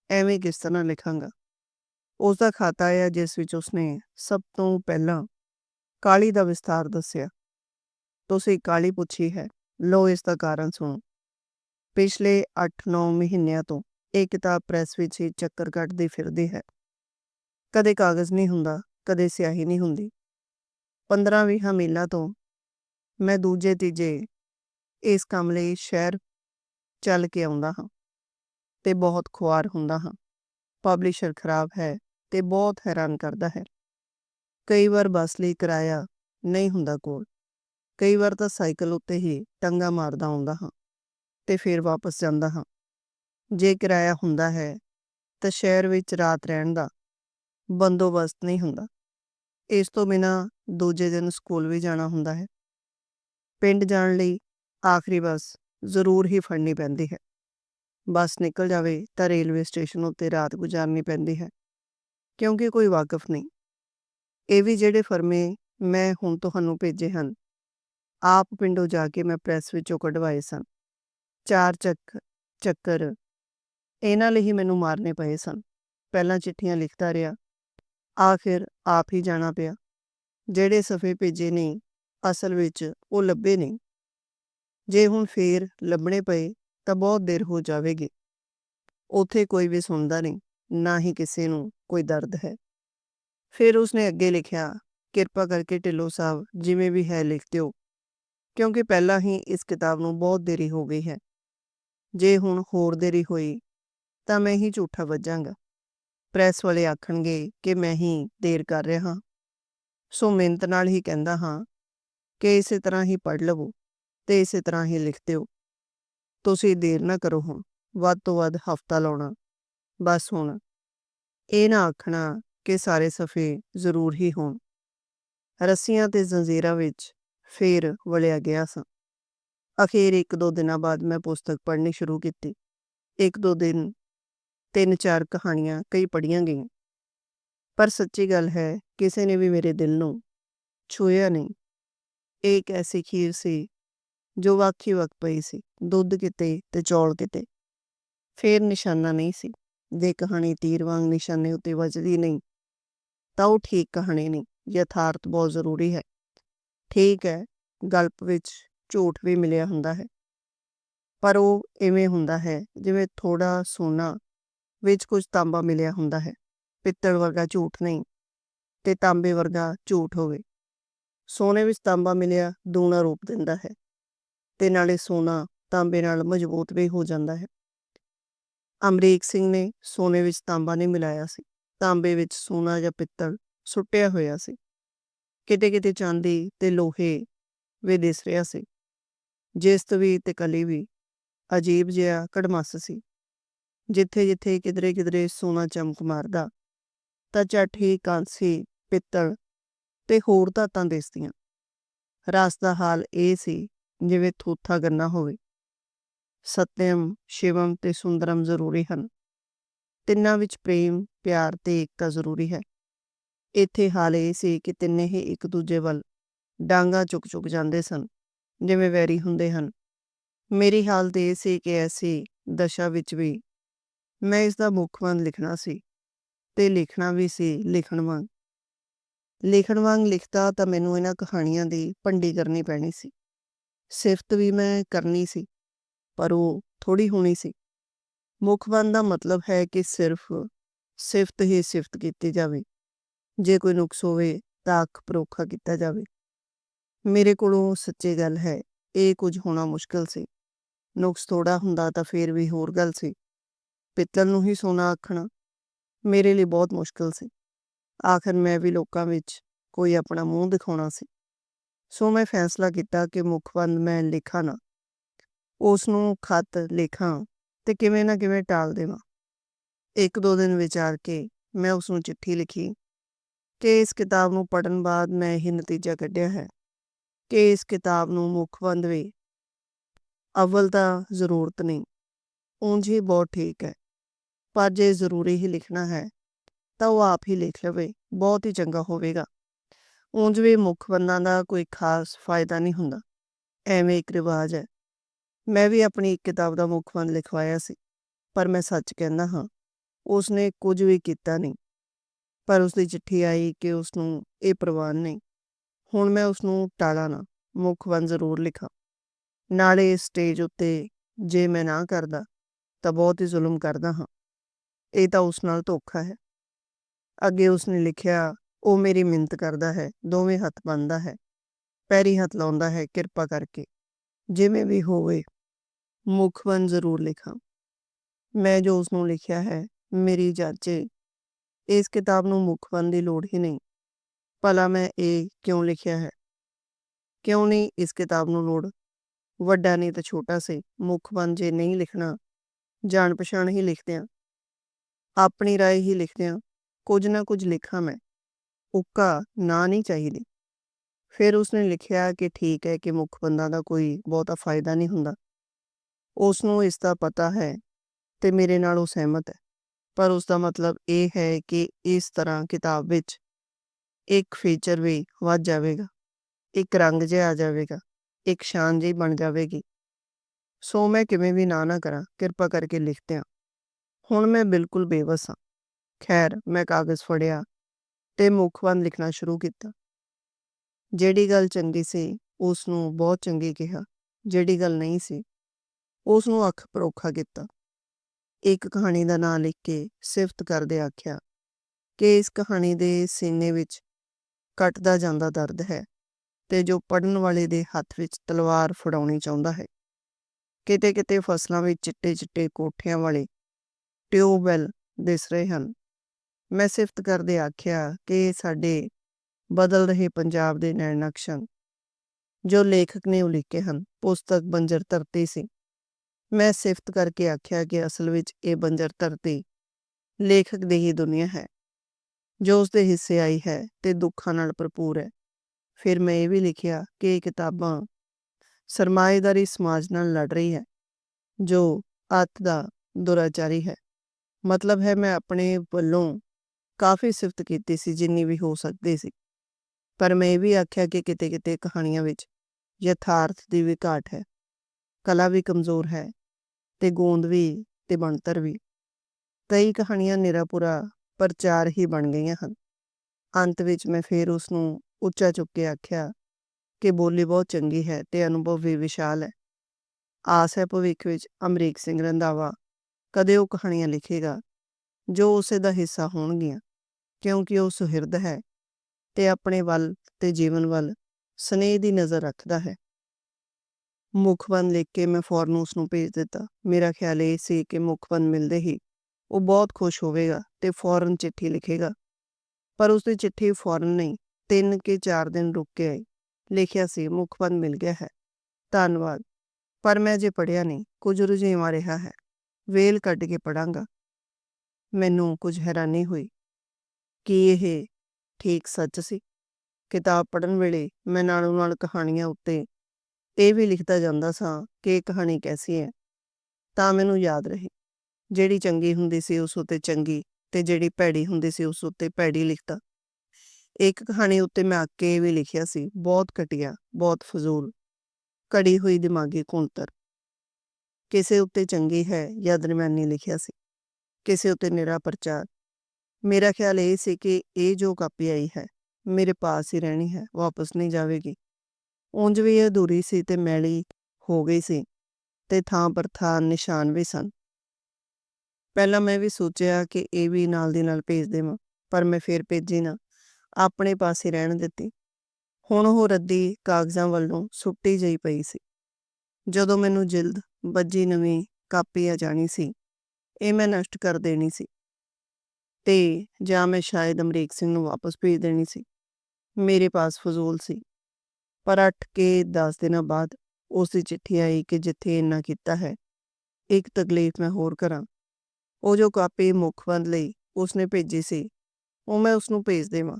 ਐਵੇਂ ਕਿਸ ਤਰ੍ਹਾਂ ਲਿਖਾਂਗਾ ਉਸ ਦਾ ਖਾਤਾ ਹੈ ਜਿਸ ਵਿੱਚ ਉਸਨੇ ਸਭ ਤੋਂ ਪਹਿਲਾਂ ਕਾਲੀ ਦਾ ਵਿਸਤਾਰ ਦੱਸਿਆ ਤੁਸੀਂ ਕਾਲੀ ਪੁੱਛੀ ਹੈ ਲੋ ਇਸ ਦਾ ਕਾਰਨ ਸੁਣੋ ਪਿਛਲੇ 8-9 ਮਹੀਨਿਆਂ ਤੋਂ ਇਹ ਕਿਤਾਬ ਪ੍ਰੈਸ ਵਿੱਚ ਹੀ ਚੱਕਰ ਕੱਟਦੀ ਫਿਰਦੀ ਹੈ ਕਦੇ ਕਾਗਜ਼ ਨਹੀਂ ਹੁੰਦਾ, ਕਦੇ ਸਿਆਹੀ ਨਹੀਂ ਹੁੰਦੀ। 15-20 ਮੀਲਾਂ ਤੋਂ ਮੈਂ ਦੂਜੇ ਤੀਜੇ ਇਸ ਕੰਮ ਲਈ ਸ਼ਹਿਰ ਚੱਲ ਕੇ ਆਉਂਦਾ ਹਾਂ ਤੇ ਬਹੁਤ ਖੁਆਰ ਹੁੰਦਾ ਹਾਂ। ਪਬਲਿਸ਼ਰ ਖਰਾਬ ਹੈ ਤੇ ਬਹੁਤ ਹੈਰਾਨ ਕਰਦਾ ਹੈ। ਕਈ ਵਾਰ ਬੱਸ ਲਈ ਕਿਰਾਇਆ ਨਹੀਂ ਹੁੰਦਾ ਕੋਲ, ਕਈ ਵਾਰ ਤਾਂ ਸਾਈਕਲ ਉੱਤੇ ਹੀ ਟੰਗਾ ਮਾਰਦਾ ਆਉਂਦਾ ਹਾਂ ਤੇ ਫਿਰ ਵਾਪਸ ਜਾਂਦਾ ਹਾਂ। ਜੇ ਕਿਰਾਇਆ ਹੁੰਦਾ ਹੈ ਤਾਂ ਸ਼ਹਿਰ ਵਿੱਚ ਰਾਤ ਰਹਿਣ ਦਾ ਬੰਦੋਬਸਤ ਨਹੀਂ ਹੁੰਦਾ। ਇਸ ਤੋਂ ਬਿਨਾ ਦੂਜੇ ਦਿਨ ਸਕੂਲ ਵੀ ਜਾਣਾ ਹੁੰਦਾ ਹੈ। ਪਿੰਡ ਜਾਣ ਲਈ ਆਖਰੀ ਬੱਸ ਜ਼ਰੂਰ ਹੀ ਫੜਨੀ ਪੈਂਦੀ ਹੈ। ਬੱਸ ਨਿਕਲ ਜਾਵੇ ਤਾਂ ਰੇਲਵੇ ਸਟੇਸ਼ਨ ਉੱਤੇ ਰਾਤ ਗੁਜ਼ਾਰਨੀ ਪੈਂਦੀ ਹੈ, ਕਿਉਂਕਿ ਕੋਈ ਵਾਕਫ ਨਹੀਂ। ਇਹ ਵੀ ਜਿਹੜੇ ਫਰਮੇ ਮੈਂ ਹੁਣ ਤੁਹਾਨੂੰ ਭੇਜੇ ਹਨ, ਆਪ ਪਿੰਡੋਂ ਜਾ ਕੇ ਮੈਂ ਪ੍ਰੈਸ ਵਿੱਚੋਂ ਕਢਵਾਏ ਸਨ। ਚਾਰ ਚੱਕ, ਚੱਕਰ, ਇਹਨਾਂ ਲਈ ਹੀ ਮੈਨੂੰ ਮਾਰਨੇ ਪਏ ਸਨ। ਪਹਿਲਾਂ ਚਿੱਠੀਆਂ ਲਿਖਦਾ ਰਿਹਾ ਆਖਿਰ ਆਪ ਹੀ ਜਾਣਾ ਪਿਆ। ਜਿਹੜੇ ਸਫੇ ਭੇਜੇ ਨਹੀਂ, ਅਸਲ ਵਿੱਚ ਉਹ ਲੱਭੇ ਨਹੀਂ। ਜੇ ਹੁਣ ਫੇਰ ਲੱਭਣੇ ਪਏ, ਤਾਂ ਬਹੁਤ ਦੇਰ ਹੋ ਜਾਵੇਗੀ। ਉਥੇ ਕੋਈ ਵੀ ਸੁਣਦਾ ਨਹੀਂ, ਨਾ ਹੀ ਕਿਸੇ ਨੂੰ ਕੋਈ ਦਰਦ ਹੈ। ਫਿਰ ਉਸਨੇ ਅੱਗੇ ਲਿਖਿਆ, ਕਿਰਪਾ ਕਰਕੇ ਢਿੱਲੋਂ ਸਾਹਿਬ, ਜਿਵੇਂ ਵੀ ਹੈ ਲਿਖ ਦਿਓ। ਕਿਉਂਕਿ ਪਹਿਲਾਂ ਹੀ ਇਸ ਕਿਤਾਬ ਨੂੰ ਬਹੁਤ ਦੇਰੀ ਹੋ ਗਈ ਹੈ। ਜੇ ਹੁਣ ਹੋਰ ਦੇਰੀ ਹੋਈ, ਤਾਂ ਮੈਂ ਹੀ ਝੂਠਾ ਵੱਜਾਂਗਾ। ਪ੍ਰੈਸ ਵਾਲੇ ਆਖਣਗੇ ਕਿ ਮੈਂ ਹੀ ਦੇਰ ਕਰ ਰਿਹਾ ਹਾਂ। ਸੋ ਮਿਹਨਤ ਨਾਲ ਹੀ ਕਹਿੰਦਾ ਹਾਂ ਕਿ ਇਸੇ ਤਰ੍ਹਾਂ ਹੀ ਪੜ ਲਵੋ ਤੇ ਇਸੇ ਤਰ੍ਹਾਂ ਹੀ ਲਿਖ ਦਿਓ। ਤੁਸੀਂ ਦੇਰ ਨਾ ਕਰੋ ਹੁਣ, ਵੱਧ ਤੋਂ ਵੱਧ ਹਫਤਾ ਲਾਉਣਾ। ਬਸ ਹੁਣ, ਇਹ ਨਾ ਆਖਣਾ ਕਿ ਸਾਰੇ ਸਫੇ ਜ਼ਰੂਰ ਹੀ ਹੋਣ। ਰੱਸੀਆਂ ਤੇ ਜ਼ੰਜੀਰਾਂ ਵਿੱਚ ਫੇਰ ਵਲਿਆ ਗਿਆ ਸਾਂ। ਅਖੀਰ ਇੱਕ ਦੋ ਦਿਨਾਂ ਬਾਅਦ ਮੈਂ ਪੁਸਤਕ ਪੜ੍ਹਨੀ ਸ਼ੁਰੂ ਕੀਤੀ। ਇੱਕ ਦੋ ਦਿਨ ਤਿੰਨ ਚਾਰ ਕਹਾਣੀਆਂ ਕਈ ਪੜ੍ਹੀਆਂ ਗਈਆਂ। ਪਰ ਸੱਚੀ ਗੱਲ ਹੈ, ਕਿਸੇ ਨੇ ਵੀ ਮੇਰੇ ਦਿਲ ਨੂੰ ਛੂਇਆ ਨਹੀਂ। ਇਹ ਇੱਕ ਐਸੀ ਖੀਰ ਸੀ, ਜੋ ਵਾਕੀ ਵਕ ਪਈ ਸੀ, ਦੁੱਧ ਕਿਤੇ ਤੇ ਚੌਲ ਕਿਤੇ ਫੇਰ ਨਿਸ਼ਾਨਾ ਨਹੀਂ ਸੀ, ਜੇ ਕਹਾਣੀ ਤੀਰ ਵਾਂਗ ਨਿਸ਼ਾਨੇ ਉੱਤੇ ਵੱਜਦੀ ਨਹੀਂ, ਤਾਂ ਉਹ ਠੀਕ ਕਹਾਣੀ ਨਹੀਂ, ਯਥਾਰਥ ਬਹੁਤ ਜ਼ਰੂਰੀ ਹੈ। ਠੀਕ ਹੈ, ਗਲਪ ਵਿੱਚ ਝੂਠ ਵੀ ਮਿਲਿਆ ਹੁੰਦਾ ਹੈ। ਪਰ ਉਹ ਐਵੇਂ ਹੁੰਦਾ ਹੈ, ਜਿਵੇਂ ਥੋੜਾ ਸੋਨਾ ਵਿੱਚ ਕੁਝ ਤਾਂਬਾ ਮਿਲਿਆ ਹੁੰਦਾ ਹੈ। ਪਿੱਤਲ ਵਰਗਾ ਝੂਠ ਨਹੀਂ ਤੇ ਤਾਂਬੇ ਵਰਗਾ ਝੂਠ ਹੋਵੇ। ਸੋਨੇ ਵਿੱਚ ਤਾਂਬਾ ਮਿਲਿਆ ਦੂਣਾ ਰੂਪ ਦਿੰਦਾ ਹੈ ਤੇ ਨਾਲੇ ਸੋਨਾ ਤਾਂਬੇ ਨਾਲ ਮਜ਼ਬੂਤ ਵੀ ਹੋ ਜਾਂਦਾ ਹੈ। ਅਮਰੀਕ ਸਿੰਘ ਨੇ ਸੋਨੇ ਵਿੱਚ ਤਾਂਬਾ ਨਹੀਂ ਮਿਲਾਇਆ ਸੀ। ਤਾਂਬੇ ਵਿੱਚ ਸੋਨਾ ਜਾਂ ਪਿੱਤਲ ਸੁੱਟਿਆ ਹੋਇਆ ਸੀ। ਕਿਤੇ ਕਿਤੇ ਚਾਂਦੀ ਤੇ ਲੋਹੇ ਵੀ ਦਿਸ ਰਿਹਾ ਸੀ। ਜਿਸਤ ਵੀ ਤੇ ਕਲੀ ਵੀ ਅਜੀਬ ਜਿਹਾ ਕੜਮਸ ਸੀ। ਜਿੱਥੇ ਜਿੱਥੇ ਕਿਧਰੇ ਕਿਧਰੇ ਸੋਨਾ ਚਮਕ ਮਾਰਦਾ, ਤਾਂ ਝੱਠੀ ਕਾਂਸੀ, ਪਿੱਤਲ ਤੇ ਹੋਰ ਧਾਤਾਂ ਦਿਸਦੀਆਂ। ਰਸ ਦਾ ਹਾਲ ਇਹ ਸੀ, ਜਿਵੇਂ ਥੋਥਾ ਗੰਨਾ ਹੋਵੇ। ਸਤਿਅਮ, ਸ਼ਿਵਮ ਤੇ ਸੁੰਦਰਮ ਜ਼ਰੂਰੀ ਹਨ। ਤਿੰਨਾਂ ਵਿੱਚ ਪ੍ਰੇਮ, ਪਿਆਰ ਤੇ ਏਕਤਾ ਜ਼ਰੂਰੀ ਹੈ। ਇੱਥੇ ਹਾਲ ਇਹ ਸੀ ਕਿ ਤਿੰਨੇ ਹੀ ਇੱਕ ਦੂਜੇ ਵੱਲ ਡਾਂਗਾ ਚੁੱਕ ਚੁੱਕ ਜਾਂਦੇ ਸਨ, ਜਿਵੇਂ ਵੈਰੀ ਹੁੰਦੇ ਹਨ। ਮੇਰੀ ਹਾਲਤ ਇਹ ਸੀ ਕਿ ਐਸੀ ਦਸ਼ਾ ਵਿੱਚ ਵੀ ਮੈਂ ਇਸ ਦਾ ਮੁਖਵੰਦ ਲਿਖਣਾ ਸੀ ਤੇ ਲਿਖਣਾ ਵੀ ਸੀ ਲਿਖਣ ਵਾਂਗ। ਲਿਖਣ ਵਾਂਗ ਲਿਖਤਾ ਤਾਂ ਮੈਨੂੰ ਇਹਨਾਂ ਕਹਾਣੀਆਂ ਦੀ ਭੰਡੀ ਕਰਨੀ ਪੈਣੀ ਸੀ। ਸਿਫਤ ਵੀ ਮੈਂ ਕਰਨੀ ਸੀ, ਪਰ ਉਹ ਥੋੜੀ ਹੋਣੀ ਸੀ। ਮੁਖਵੰਦ ਦਾ ਮਤਲਬ ਹੈ ਕਿ ਸਿਰਫ ਸਿਫਤ ਹੀ ਸਿਫਤ ਕੀਤੀ ਜਾਵੇ। ਜੇ ਕੋਈ ਨੁਕਸ ਹੋਵੇ ਤਾਂ ਅੱਖ ਪਰੋਖਾ ਕੀਤਾ ਜਾਵੇ। ਮੇਰੇ ਕੋਲੋਂ ਸੱਚੀ ਗੱਲ ਹੈ, ਇਹ ਕੁਝ ਹੋਣਾ ਮੁਸ਼ਕਲ ਸੀ। ਨੁਕਸ ਥੋੜਾ ਹੁੰਦਾ ਤਾਂ ਫੇਰ ਵੀ ਹੋਰ ਗੱਲ ਸੀ। ਪਿੱਤਲ ਨੂੰ ਹੀ ਸੋਨਾ ਆਖਣਾ ਮੇਰੇ ਲਈ ਬਹੁਤ ਮੁਸ਼ਕਲ ਸੀ। ਆਖਰ ਮੈਂ ਵੀ ਲੋਕਾਂ ਵਿੱਚ ਕੋਈ ਆਪਣਾ ਮੂੰਹ ਦਿਖਾਉਣਾ ਸੀ। ਸੋ ਮੈਂ ਫੈਸਲਾ ਕੀਤਾ ਕਿ ਮੁਖਵੰਦ ਮੈਂ ਲਿਖਾਂ ਨਾ। ਉਸ ਨੂੰ ਖਤ ਲਿਖਾਂ ਤੇ ਕਿਵੇਂ ਨਾ ਕਿਵੇਂ ਟਾਲ ਦੇਵਾਂ। ਇੱਕ ਦੋ ਦਿਨ ਵਿਚਾਰ ਕੇ ਮੈਂ ਉਸ ਨੂੰ ਚਿੱਠੀ ਲਿਖੀ ਕਿ ਇਸ ਕਿਤਾਬ ਨੂੰ ਪੜ੍ਹਨ ਬਾਅਦ ਮੈਂ ਇਹ ਨਤੀਜਾ ਕੱਢਿਆ ਹੈ ਕਿ ਇਸ ਕਿਤਾਬ ਨੂੰ ਮੁੱਖਬੰਦ ਵੀ। ਅਵਲ ਤਾਂ ਜ਼ਰੂਰਤ ਨਹੀਂ। ਉਂਝ ਹੀ ਬਹੁਤ ਠੀਕ ਹੈ। ਪਰ ਜੇ ਜ਼ਰੂਰੀ ਹੀ ਲਿਖਣਾ ਹੈ, ਤਾਂ ਉਹ ਆਪ ਹੀ ਲਿਖ ਲਵੇ, ਬਹੁਤ ਹੀ ਚੰਗਾ ਹੋਵੇਗਾ। ਉਂਝ ਵੀ ਮੁੱਖ ਮੁੱਖਬੰਦਾਂ ਦਾ ਕੋਈ ਖਾਸ ਫਾਇਦਾ ਨਹੀਂ ਹੁੰਦਾ। ਐਵੇਂ ਇੱਕ ਰਿਵਾਜ ਹੈ। ਮੈਂ ਵੀ ਆਪਣੀ ਇੱਕ ਕਿਤਾਬ ਦਾ ਮੁੱਖ ਮੁੱਖਬੰਦ ਲਿਖਵਾਇਆ ਸੀ, ਪਰ ਮੈਂ ਸੱਚ ਕਹਿੰਦਾ ਹਾਂ, ਉਸਨੇ ਕੁਝ ਵੀ ਕੀਤਾ ਨਹੀਂ। ਪਰ ਉਸਦੀ ਚਿੱਠੀ ਆਈ ਕਿ ਉਸ ਨੂੰ ਇਹ ਪ੍ਰਵਾਨ ਨਹੀਂ। ਹੁਣ ਮੈਂ ਉਸ ਨੂੰ ਟਾਲਾਂ ਨਾ ਮੁੱਖ ਮੁੱਖਬੰਦ ਜ਼ਰੂਰ ਲਿਖਾਂ। ਨਾਲੇ ਸਟੇਜ ਉੱਤੇ ਜੇ ਮੈਂ ਨਾ ਕਰਦਾ, ਤਾਂ ਬਹੁਤ ਹੀ ਜ਼ੁਲਮ ਕਰਦਾ ਹਾਂ। ਇਹ ਤਾਂ ਉਸ ਨਾਲ ਧੋਖਾ ਹੈ। ਅੱਗੇ ਉਸਨੇ ਲਿਖਿਆ, ਉਹ ਮੇਰੀ ਮਿੰਤ ਕਰਦਾ ਹੈ, ਦੋਵੇਂ ਹੱਥ ਬੰਨਦਾ ਹੈ, ਪੈਰੀ ਹੱਥ ਲਾਉਂਦਾ ਹੈ, ਕਿਰਪਾ ਕਰਕੇ। ਜਿਵੇਂ ਵੀ ਹੋਵੇ, ਮੁੱਖ ਮੁੱਖਬੰਦ ਜ਼ਰੂਰ ਲਿਖਾਂ। ਮੈਂ ਜੋ ਉਸ ਨੂੰ ਲਿਖਿਆ ਹੈ, ਮੇਰੀ ਜਾਚੇ ਇਸ ਕਿਤਾਬ ਨੂੰ ਮੁੱਖ ਮੁੱਖਬੰਦ ਦੀ ਲੋੜ ਹੀ ਨਹੀਂ। ਭਲਾ ਮੈਂ ਇਹ ਕਿਉਂ ਲਿਖਿਆ ਹੈ? ਕਿਉਂ ਨਹੀਂ ਇਸ ਕਿਤਾਬ ਨੂੰ ਲੋੜ? ਵੱਡਾ ਨਹੀਂ ਤਾਂ ਛੋਟਾ ਸੀ ਮੁੱਖਬੰਦ ਜੇ ਨਹੀਂ ਲਿਖਣਾ ਜਾਣ ਪਛਾਣ ਹੀ ਲਿਖਦੇ ਆ ਆਪਣੀ ਰਾਏ ਹੀ ਲਿਖਦੇ ਆ ਕੁਝ ਨਾ ਕੁਝ ਲਿਖਾਂ ਮੈਂ। ਉੱਕਾ ਨਾ ਨਹੀਂ ਚਾਹੀਦੀ। ਫਿਰ ਉਸਨੇ ਲਿਖਿਆ ਕਿ ਠੀਕ ਹੈ ਕਿ ਮੁੱਖ ਮੁੱਖਬੰਦਾਂ ਦਾ ਕੋਈ ਬਹੁਤਾ ਫਾਇਦਾ ਨਹੀਂ ਹੁੰਦਾ। ਉਸ ਨੂੰ ਇਸ ਦਾ ਪਤਾ ਹੈ ਤੇ ਮੇਰੇ ਨਾਲ ਉਹ ਸਹਿਮਤ ਹੈ। ਪਰ ਉਸ ਦਾ ਮਤਲਬ ਇਹ ਹੈ ਕਿ ਇਸ ਤਰ੍ਹਾਂ ਕਿਤਾਬ ਵਿੱਚ ਇੱਕ ਫੀਚਰ ਵੀ ਵੱਧ ਜਾਵੇਗਾ, ਇੱਕ ਰੰਗ ਜਿਹਾ ਆ ਜਾਵੇਗਾ, ਇੱਕ ਸ਼ਾਨ ਜਿਹੀ ਬਣ ਜਾਵੇਗੀ। ਸੋ ਮੈਂ ਕਿਵੇਂ ਵੀ ਨਾ ਨਾ ਕਰਾਂ, ਕਿਰਪਾ ਕਰਕੇ ਲਿਖਦੇ ਆ ਹੁਣ ਮੈਂ ਬਿਲਕੁਲ ਬੇਵਸ ਹਾਂ। ਖੈਰ, ਮੈਂ ਕਾਗਜ਼ ਫੜਿਆ ਤੇ ਮੁੱਖਬੰਦ ਲਿਖਣਾ ਸ਼ੁਰੂ ਕੀਤਾ। ਜਿਹੜੀ ਗੱਲ ਚੰਗੀ ਸੀ ਉਸ ਨੂੰ ਬਹੁਤ ਚੰਗੀ ਕਿਹਾ। ਜਿਹੜੀ ਗੱਲ ਨਹੀਂ ਸੀ ਉਸ ਨੂੰ ਅੱਖ ਪਰੋਖਾ ਕੀਤਾ। ਇੱਕ ਕਹਾਣੀ ਦਾ ਨਾਂ ਲਿਖ ਕੇ ਸਿਫਤ ਕਰਦੇ ਆਖਿਆ ਕਿ ਇਸ ਕਹਾਣੀ ਦੇ ਸੀਨੇ ਵਿੱਚ ਕੱਟਦਾ ਜਾਂਦਾ ਦਰਦ ਹੈ ਤੇ ਜੋ ਪੜਨ ਵਾਲੇ ਦੇ ਹੱਥ ਵਿੱਚ ਤਲਵਾਰ ਫੜਾਉਣੀ ਚਾਹੁੰਦਾ ਹੈ। ਕਿਤੇ ਕਿਤੇ ਫਸਲਾਂ ਵਿੱਚ ਚਿੱਟੇ ਚਿੱਟੇ ਕੋਠਿਆਂ ਵਾਲੇ ਟਿਊਬਵੈਲ ਦਿਸ ਰਹੇ ਹਨ। ਮੈਂ ਸਿਫਤ ਕਰਦੇ ਆਖਿਆ ਕਿ ਸਾਡੇ ਬਦਲ ਰਹੇ ਪੰਜਾਬ ਦੇ ਨੈਣ ਨਕਸ਼ ਹਨ, ਜੋ ਲੇਖਕ ਨੇ ਉਲੀਕੇ ਹਨ, ਪੁਸਤਕ ਬੰਜਰ ਧਰਤੀ ਸੀ। ਮੈਂ ਸਿਫਤ ਕਰਕੇ ਆਖਿਆ ਕਿ ਅਸਲ ਵਿੱਚ ਇਹ ਬੰਜਰ ਧਰਤੀ ਲੇਖਕ ਦੀ ਹੀ ਦੁਨੀਆ ਹੈ, ਜੋ ਉਸ ਦੇ ਹਿੱਸੇ ਆਈ ਹੈ ਤੇ ਦੁੱਖਾਂ ਨਾਲ ਭਰਪੂਰ ਹੈ। ਫਿਰ ਮੈਂ ਇਹ ਵੀ ਲਿਖਿਆ ਕਿ ਇਹ ਕਿਤਾਬਾਂ ਸਰਮਾਏਦਾਰੀ ਸਮਾਜ ਨਾਲ ਲੜ ਰਹੀ ਹੈ, ਜੋ ਅੱਤ ਦਾ ਦੁਰਾਚਾਰੀ ਹੈ। ਮਤਲਬ ਹੈ ਮੈਂ ਆਪਣੇ ਵੱਲੋਂ ਕਾਫੀ ਸਿਫਤ ਕੀਤੀ ਸੀ, ਜਿੰਨੀ ਵੀ ਹੋ ਸਕਦੀ ਸੀ। ਪਰ ਮੈਂ ਇਹ ਵੀ ਆਖਿਆ ਕਿ ਕਿਤੇ ਕਿਤੇ ਕਹਾਣੀਆਂ ਵਿੱਚ ਯਥਾਰਥ ਦੀ ਵੀ ਘਾਟ ਹੈ, ਕਲਾ ਵੀ ਕਮਜ਼ੋਰ ਹੈ ਤੇ ਗੋਂਦ ਵੀ ਤੇ ਬਣਤਰ ਵੀ। ਕਈ ਕਹਾਣੀਆਂ ਨਿਰਾਪੁਰਾ ਪ੍ਰਚਾਰ ਹੀ ਬਣ ਗਈਆਂ ਹਨ। ਅੰਤ ਵਿੱਚ ਮੈਂ ਫੇਰ ਉਸ ਨੂੰ ਉੱਚਾ ਚੁੱਕ ਕੇ ਆਖਿਆ ਕਿ ਬੋਲੀ ਬਹੁਤ ਚੰਗੀ ਹੈ ਤੇ ਅਨੁਭਵ ਵੀ ਵਿਸ਼ਾਲ ਹੈ। ਆਸ ਹੈ ਭਵਿੱਖ ਵਿੱਚ ਅਮਰੀਕ ਸਿੰਘ ਰੰਧਾਵਾ ਕਦੇ ਉਹ ਕਹਾਣੀਆਂ ਲਿਖੇਗਾ, ਜੋ ਉਸੇ ਦਾ ਹਿੱਸਾ ਹੋਣਗੀਆਂ, ਕਿਉਂਕਿ ਉਹ ਸੁਹਿਰਦ ਹੈ ਤੇ ਆਪਣੇ ਵੱਲ ਤੇ ਜੀਵਨ ਵੱਲ ਸਨੇਹ ਦੀ ਨਜ਼ਰ ਰੱਖਦਾ ਹੈ। ਮੁਖਬੰਦ ਲਿਖ ਕੇ ਮੈਂ ਫੌਰਨ ਉਸ ਨੂੰ ਭੇਜ ਦਿੱਤਾ। ਮੇਰਾ ਖਿਆਲ ਇਹ ਸੀ ਕਿ ਮੁਖਬੰਦ ਮਿਲਦੇ ਹੀ ਉਹ ਬਹੁਤ ਖੁਸ਼ ਹੋਵੇਗਾ ਤੇ ਫੌਰਨ ਚਿੱਠੀ ਲਿਖੇਗਾ। ਪਰ ਉਸਦੀ ਚਿੱਠੀ ਫੌਰਨ ਨਹੀਂ, ਤਿੰਨ ਕੇ ਚਾਰ ਦਿਨ ਰੁਕ ਕੇ ਆਈ। ਲਿਖਿਆ ਸੀ ਮੁਖਬੰਦ ਮਿਲ ਗਿਆ ਹੈ। ਧੰਨਵਾਦ। ਪਰ ਮੈਂ ਜੇ ਪੜਿਆ ਨਹੀਂ। ਕੁਝ ਰੁਝੇਵਾਂ ਰਿਹਾ ਹੈ। ਵੇਲ ਕੱਢ ਕੇ ਪੜਾਂਗਾ ਮੈਨੂੰ ਕੁਝ ਹੈਰਾਨੀ ਹੋਈ ਕਿ ਇਹ ਠੀਕ ਸੱਚ ਸੀ। ਕਿਤਾਬ ਪੜਨ ਵੇਲੇ ਮੈਂ ਨਾਲੋਂ ਨਾਲ ਕਹਾਣੀਆਂ ਉੱਤੇ ਇਹ ਵੀ ਲਿਖਦਾ ਜਾਂਦਾ ਸਾਂ ਕਿ ਇਹ ਕਹਾਣੀ ਕੈਸੀ ਹੈ। ਤਾਂ ਮੈਨੂੰ ਯਾਦ ਰਹੀ, ਜਿਹੜੀ ਚੰਗੀ ਹੁੰਦੀ ਸੀ ਉਸ ਉੱਤੇ ਚੰਗੀ ਤੇ ਜਿਹੜੀ ਭੈੜੀ ਹੁੰਦੀ ਸੀ ਉਸ ਉੱਤੇ ਭੈੜੀ ਲਿਖਦਾ। ਇੱਕ ਕਹਾਣੀ ਉੱਤੇ ਮੈਂ ਅੱਕੇ ਵੀ ਲਿਖਿਆ ਸੀ, ਬਹੁਤ ਘਟੀਆ, ਬਹੁਤ ਫਜ਼ੂਲ ਕੜੀ ਹੋਈ ਦਿਮਾਗੀ ਕੁੰਤਰ। ਕਿਸੇ ਉੱਤੇ ਚੰਗੀ ਹੈ ਜਾਂ ਦਰਮਿਆਨੀ ਲਿਖਿਆ ਸੀ। ਕਿਸੇ ਉੱਤੇ ਨਿਰਾ ਪ੍ਰਚਾਰ। ਮੇਰਾ ਖਿਆਲ ਇਹ ਸੀ ਕਿ ਇਹ ਜੋ ਕਾਪੀ ਆਈ ਹੈ, ਮੇਰੇ ਪਾਸ ਹੀ ਰਹਿਣੀ ਹੈ, ਵਾਪਸ ਨਹੀਂ ਜਾਵੇਗੀ। ਉਂਝ ਵੀ ਇਹ ਅਧੂਰੀ ਸੀ ਤੇ ਮੈਲੀ ਹੋ ਗਈ ਸੀ ਤੇ ਥਾਂ ਪਰ ਥਾਂ ਨਿਸ਼ਾਨ ਵੀ ਸਨ। ਪਹਿਲਾਂ ਮੈਂ ਵੀ ਸੋਚਿਆ ਕਿ ਇਹ ਵੀ ਨਾਲ ਦੀ ਨਾਲ ਭੇਜ ਦੇਵਾਂ, ਪਰ ਮੈਂ ਫੇਰ ਭੇਜੀ ਨਾ। ਆਪਣੇ ਪਾਸੇ ਰਹਿਣ ਦਿੱਤੀ। ਹੁਣ ਉਹ ਰੱਦੀ ਕਾਗਜ਼ਾਂ ਵੱਲੋਂ ਸੁੱਟੀ ਜਈ ਪਈ ਸੀ। ਜਦੋਂ ਮੈਨੂੰ ਜਿਲਦ ਵੱਜੀ ਨਵੀਂ ਕਾਪੀ ਆ ਜਾਣੀ ਸੀ। ਇਹ ਮੈਂ ਨਸ਼ਟ ਕਰ ਦੇਣੀ ਸੀ। ਤੇ ਜਾਂ ਮੈਂ ਸ਼ਾਇਦ ਅਮਰੀਕ ਸਿੰਘ ਨੂੰ ਵਾਪਸ ਭੇਜ ਦੇਣੀ ਸੀ। ਮੇਰੇ ਪਾਸ ਫਜ਼ੂਲ ਸੀ। ਪਰ ਅੱਠ ਕੇ 10 ਦਿਨਾਂ ਬਾਅਦ ਉਸ ਦੀ ਚਿੱਠੀ ਆਈ ਕਿ ਜਿੱਥੇ ਇੰਨਾ ਕੀਤਾ ਹੈ, ਇੱਕ ਤਕਲੀਫ ਮੈਂ ਹੋਰ ਕਰਾਂ। ਉਹ ਜੋ ਕਾਪੀ ਮੁਖਬੰਦ ਲਈ ਉਸਨੇ ਭੇਜੀ ਸੀ, ਉਹ ਮੈਂ ਉਸਨੂੰ ਭੇਜ ਦੇਵਾਂ।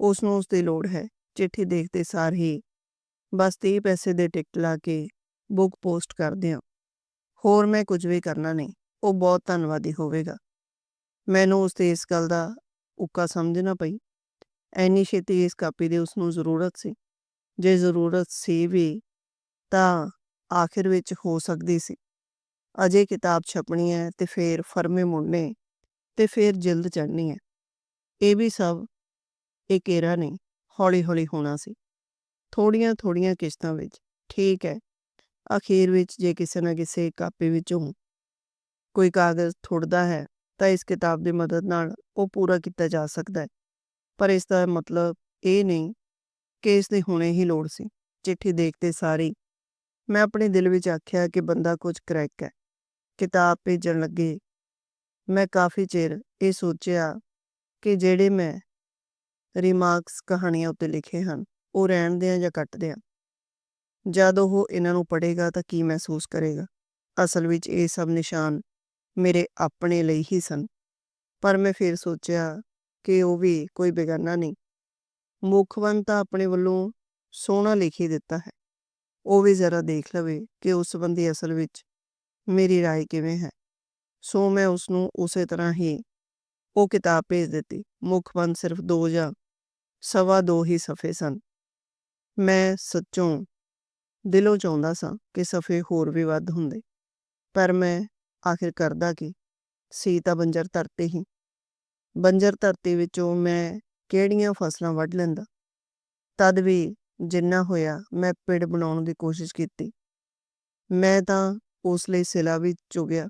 ਉਸ ਨੂੰ ਉਸ ਦੀ ਲੋੜ ਹੈ। ਚਿੱਠੀ ਦੇਖਦੇ ਸਾਰ ਹੀ ਬਸ 30 ਪੈਸੇ ਦੇ ਟਿਕਟ ਲਾ ਕੇ ਬੁੱਕ ਪੋਸਟ ਕਰ ਦਿਆਂ ਹੋਰ ਮੈਂ ਕੁਝ ਵੀ ਕਰਨਾ ਨਹੀਂ, ਉਹ ਬਹੁਤ ਧੰਨਵਾਦੀ ਹੋਵੇਗਾ। ਮੈਨੂੰ ਉਸ ਤੇ ਇਸ ਗੱਲ ਦਾ ਉੱਕਾ ਸਮਝਣਾ ਪਈ। ਐਨੀ ਛੇਤੀ ਇਸ ਕਾਪੀ ਦੀ ਉਸ ਨੂੰ ਜ਼ਰੂਰਤ ਸੀ। ਜੇ ਜ਼ਰੂਰਤ ਸੀ ਵੀ, ਤਾਂ ਆਖਿਰ ਵਿੱਚ ਹੋ ਸਕਦੀ ਸੀ। ਅਜੇ ਕਿਤਾਬ ਛਪਣੀ ਹੈ ਤੇ ਫੇਰ ਫਰਮੇ ਮੁੜਨੇ, ਤੇ ਫੇਰ ਜਿਲਦ ਚੜ੍ਹਨੀ ਹੈ। ਇਹ ਵੀ ਸਭ ਇਹ ਕੇਰਾ ਨਹੀਂ ਹੌਲੀ ਹੌਲੀ ਹੋਣਾ ਸੀ। ਥੋੜੀਆਂ ਥੋੜੀਆਂ ਕਿਸ਼ਤਾਂ ਵਿੱਚ, ਠੀਕ ਹੈ ਅਖੀਰ ਵਿੱਚ ਜੇ ਕਿਸੇ ਨਾ ਕਿਸੇ ਕਾਪੀ ਵਿੱਚੋਂ ਕੋਈ ਕਾਗਜ਼ ਥੁੜਦਾ ਹੈ, ਤਾਂ ਇਸ ਕਿਤਾਬ ਦੀ ਮਦਦ ਨਾਲ ਉਹ ਪੂਰਾ ਕੀਤਾ ਜਾ ਸਕਦਾ ਹੈ। ਪਰ ਇਸ ਦਾ ਮਤਲਬ ਇਹ ਨਹੀਂ ਕਿ ਇਸ ਦੀ ਹੁਣੇ ਹੀ ਲੋੜ ਸੀ। ਚਿੱਠੀ ਦੇਖਦੇ ਸਾਰੀ ਮੈਂ ਆਪਣੇ ਦਿਲ ਵਿੱਚ ਆਖਿਆ ਕਿ ਬੰਦਾ ਕੁਝ ਕਰੈਕ ਹੈ। ਕਿਤਾਬ ਭੇਜਣ ਲੱਗੇ। ਮੈਂ ਕਾਫੀ ਚਿਰ ਇਹ ਸੋਚਿਆ ਕਿ ਜਿਹੜੇ ਮੈਂ ਰਿਮਾਰਕਸ ਕਹਾਣੀਆਂ ਉੱਤੇ ਲਿਖੇ ਹਨ, ਉਹ ਰਹਿਣ ਦਿਆਂ ਜਾਂ ਕੱਟ ਦਿਆਂ। ਜਦ ਉਹ ਇਹਨਾਂ ਨੂੰ ਪੜ੍ਹੇਗਾ ਤਾਂ ਕੀ ਮਹਿਸੂਸ ਕਰੇਗਾ ਅਸਲ ਵਿੱਚ ਇਹ ਸਭ ਨਿਸ਼ਾਨ ਮੇਰੇ ਆਪਣੇ ਲਈ ਹੀ ਸਨ ਪਰ ਮੈਂ ਫਿਰ ਸੋਚਿਆ ਕਿ ਉਹ ਵੀ ਕੋਈ ਬੇਗਾਨਾ ਨਹੀਂ ਮੁਖਵੰਤ ਤਾਂ ਆਪਣੇ ਵੱਲੋਂ ਸੋਹਣਾ ਲਿਖ ਹੀ ਦਿੱਤਾ ਹੈ ਉਹ ਵੀ ਜ਼ਰਾ ਦੇਖ ਲਵੇ ਕਿ ਉਸ ਸੰਬੰਧੀ ਅਸਲ ਵਿੱਚ ਮੇਰੀ رائے ਕਿਵੇਂ ਹੈ ਸੋ ਮੈਂ ਉਸ ਨੂੰ ਉਸੇ ਤਰ੍ਹਾਂ ਹੀ ਉਹ ਕਿਤਾਬ ਭੇਜ ਦਿੱਤੀ ਮੁਖਬੰਦ ਸਿਰਫ ਦੋ ਜਾਂ ਸਵਾ ਦੋ ਹੀ ਸਫੇ ਸਨ ਮੈਂ ਸੱਚੋਂ ਦਿਲੋਂ ਚਾਹੁੰਦਾ ਸਾਂ ਕਿ ਸਫੇ ਹੋਰ ਵੀ ਵੱਧ ਹੁੰਦੇ। ਪਰ ਮੈਂ ਆਖਿਰ ਕਰਦਾ ਕੀ? ਸੀ ਤਾਂ ਬੰਜਰ ਧਰਤੀ ਹੀ। ਬੰਜਰ ਧਰਤੀ ਵਿੱਚੋਂ ਮੈਂ ਕਿਹੜੀਆਂ ਫਸਲਾਂ ਵੱਢ ਲੈਂਦਾ? ਤਦ ਵੀ ਜਿੰਨਾ ਹੋਇਆ ਮੈਂ ਪਿੜ ਬਣਾਉਣ ਦੀ ਕੋਸ਼ਿਸ਼ ਕੀਤੀ। ਮੈਂ ਤਾਂ ਉਸ ਲਈ ਸਿਲਾ ਵੀ ਚੁਗਿਆ।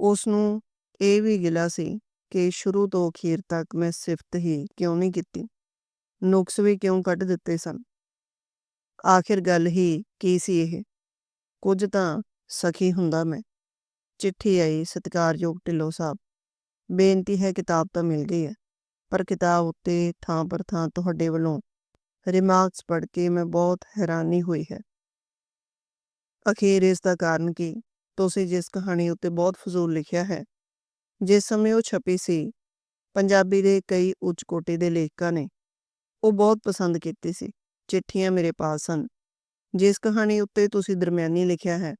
ਉਸ ਨੂੰ ਇਹ ਵੀ ਗਿਲਾ ਸੀ ਕਿ ਸ਼ੁਰੂ ਤੋਂ ਅਖੀਰ ਤੱਕ ਮੈਂ ਸਿਫਤ ਹੀ ਕਿਉਂ ਨਹੀਂ ਕੀਤੀ? ਨੁਕਸ ਵੀ ਕਿਉਂ ਕੱਢ ਦਿੱਤੇ ਸਨ? ਆਖਿਰ ਗੱਲ ਹੀ ਕੀ ਸੀ ਇਹ? ਕੁਝ ਤਾਂ ਸਖੀ ਹੁੰਦਾ ਮੈਂ। ਚਿੱਠੀ ਆਈ ਸਤਿਕਾਰਯੋਗ ਢਿੱਲੋਂ ਸਾਹਿਬ। ਬੇਨਤੀ ਹੈ ਕਿਤਾਬ ਤਾਂ ਮਿਲ ਗਈ ਹੈ, ਪਰ ਕਿਤਾਬ ਉੱਤੇ ਥਾਂ ਪਰ ਥਾਂ ਤੁਹਾਡੇ ਵੱਲੋਂ ਰਿਮਾਰਕਸ ਪੜ੍ਹ ਕੇ ਮੈਂ ਬਹੁਤ ਹੈਰਾਨੀ ਹੋਈ ਹੈ। ਅਖੀਰ ਇਸ ਦਾ ਕਾਰਨ ਕੀ? ਤੁਸੀਂ ਜਿਸ ਕਹਾਣੀ ਉੱਤੇ ਬਹੁਤ ਫਜ਼ੂਲ ਲਿਖਿਆ ਹੈ, ਜਿਸ ਸਮੇਂ ਉਹ ਛਪੀ ਸੀ, ਪੰਜਾਬੀ ਦੇ ਕਈ ਉੱਚ ਕੋਟੇ ਦੇ ਲੇਖਕਾਂ ਨੇ, ਉਹ ਬਹੁਤ ਪਸੰਦ ਕੀਤੀ ਸੀ। ਚਿੱਠੀਆਂ ਮੇਰੇ ਪਾਸ ਹਨ। ਜਿਸ ਕਹਾਣੀ ਉੱਤੇ ਤੁਸੀਂ ਦਰਮਿਆਨੀ ਲਿਖਿਆ ਹੈ,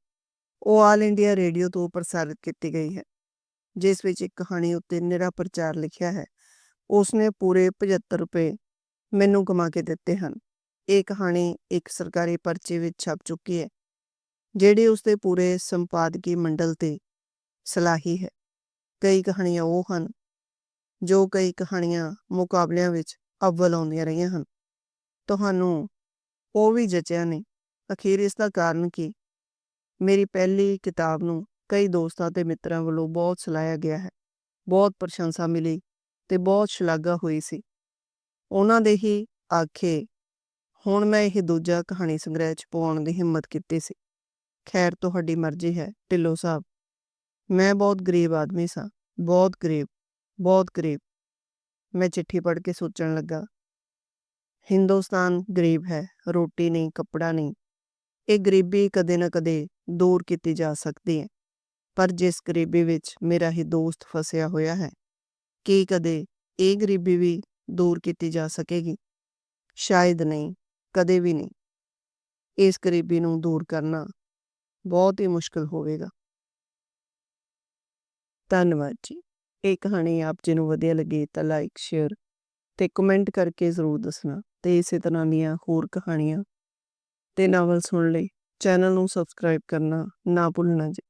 ਉਹ ਆਲ ਇੰਡੀਆ ਰੇਡੀਓ ਤੋਂ ਪ੍ਰਸਾਰਿਤ ਕੀਤੀ ਗਈ ਹੈ, ਜਿਸ ਵਿੱਚ ਇੱਕ ਕਹਾਣੀ ਉੱਤੇ ਨਿਰਾ ਪ੍ਰਚਾਰ ਲਿਖਿਆ ਹੈ। ਉਸਨੇ ਪੂਰੇ 75 ਰੁਪਏ ਮੈਨੂੰ ਕਮਾ ਕੇ ਦਿੱਤੇ ਹਨ। ਇਹ ਕਹਾਣੀ ਇੱਕ ਸਰਕਾਰੀ ਪਰਚੇ ਵਿੱਚ ਛਪ ਚੁੱਕੀ ਹੈ, ਜਿਹੜੀ ਉਸਦੇ ਪੂਰੇ ਸੰਪਾਦਕੀ ਮੰਡਲ ਤੇ ਸਲਾਹੀ ਹੈ। ਕਈ ਕਹਾਣੀਆਂ ਉਹ ਹਨ, ਜੋ ਕਈ ਕਹਾਣੀਆਂ ਮੁਕਾਬਲਿਆਂ ਵਿੱਚ ਅਵਲ ਆਉਂਦੀਆਂ ਰਹੀਆਂ ਹਨ। ਤੁਹਾਨੂੰ ਉਹ ਵੀ ਜਚਿਆ ਨਹੀਂ ਅਖੀਰ ਇਸ ਦਾ ਕਾਰਨ ਕੀ? ਮੇਰੀ ਪਹਿਲੀ ਕਿਤਾਬ ਨੂੰ ਕਈ ਦੋਸਤਾਂ ਤੇ ਮਿੱਤਰਾਂ ਵੱਲੋਂ ਬਹੁਤ ਸਲਾਹਿਆ ਗਿਆ ਹੈ। ਬਹੁਤ ਪ੍ਰਸ਼ੰਸਾ ਮਿਲੀ ਤੇ ਬਹੁਤ ਸ਼ਲਾਘਾ ਹੋਈ ਸੀ। ਉਹਨਾਂ ਦੇ ਹੀ ਆਖੇ, ਹੁਣ ਮੈਂ ਇਹ ਦੂਜਾ ਕਹਾਣੀ ਸੰਗ੍ਰਹਿ ਚ ਪਾਉਣ ਦੀ ਹਿੰਮਤ ਕੀਤੀ ਸੀ। ਖੈਰ, ਤੁਹਾਡੀ ਮਰਜ਼ੀ ਹੈ, ਢਿੱਲੋਂ ਸਾਹਿਬ। ਮੈਂ ਬਹੁਤ ਗਰੀਬ ਆਦਮੀ ਸਾਂ। ਬਹੁਤ ਗਰੀਬ ਬਹੁਤ ਗਰੀਬ। ਮੈਂ ਚਿੱਠੀ ਪੜ੍ਹ ਕੇ ਸੋਚਣ ਲੱਗਾ ਹਿੰਦੁਸਤਾਨ ਗਰੀਬ ਹੈ, ਰੋਟੀ ਨਹੀਂ, ਕੱਪੜਾ ਨਹੀਂ। ਇਹ ਗਰੀਬੀ ਕਦੇ ਨਾ ਕਦੇ ਦੂਰ ਕੀਤੀ ਜਾ ਸਕਦੀ ਹੈ। ਪਰ ਜਿਸ ਗਰੀਬੀ ਵਿੱਚ ਮੇਰਾ ਹੀ ਦੋਸਤ ਫਸਿਆ ਹੋਇਆ ਹੈ, ਕੀ ਕਦੇ ਇਹ ਗਰੀਬੀ ਵੀ ਦੂਰ ਕੀਤੀ ਜਾ ਸਕੇਗੀ? ਸ਼ਾਇਦ ਨਹੀਂ, ਕਦੇ ਵੀ ਨਹੀਂ। ਇਸ ਗਰੀਬੀ ਨੂੰ ਦੂਰ ਕਰਨਾ ਬਹੁਤ ਹੀ ਮੁਸ਼ਕਲ ਹੋਵੇਗਾ। ਧੰਨਵਾਦ ਜੀ। ਇਹ ਕਹਾਣੀ ਆਪ ਜੀ ਨੂੰ ਵਧੀਆ ਲੱਗੀ ਤਾਂ ਲਾਈਕ ਸ਼ੇਅਰ ਤੇ ਕਮੈਂਟ ਕਰਕੇ ਜ਼ਰੂਰ ਦੱਸਣਾ। ਤੇ ਇਸੇ ਤਰ੍ਹਾਂ ਦੀਆਂ ਹੋਰ ਕਹਾਣੀਆਂ। ਤੇ ਨਾਵਲ ਸੁਣਨ ਲਈ ਚੈਨਲ ਨੂੰ ਸਬਸਕ੍ਰਾਈਬ ਕਰਨਾ ਨਾ ਭੁੱਲਣਾ ਜੀ।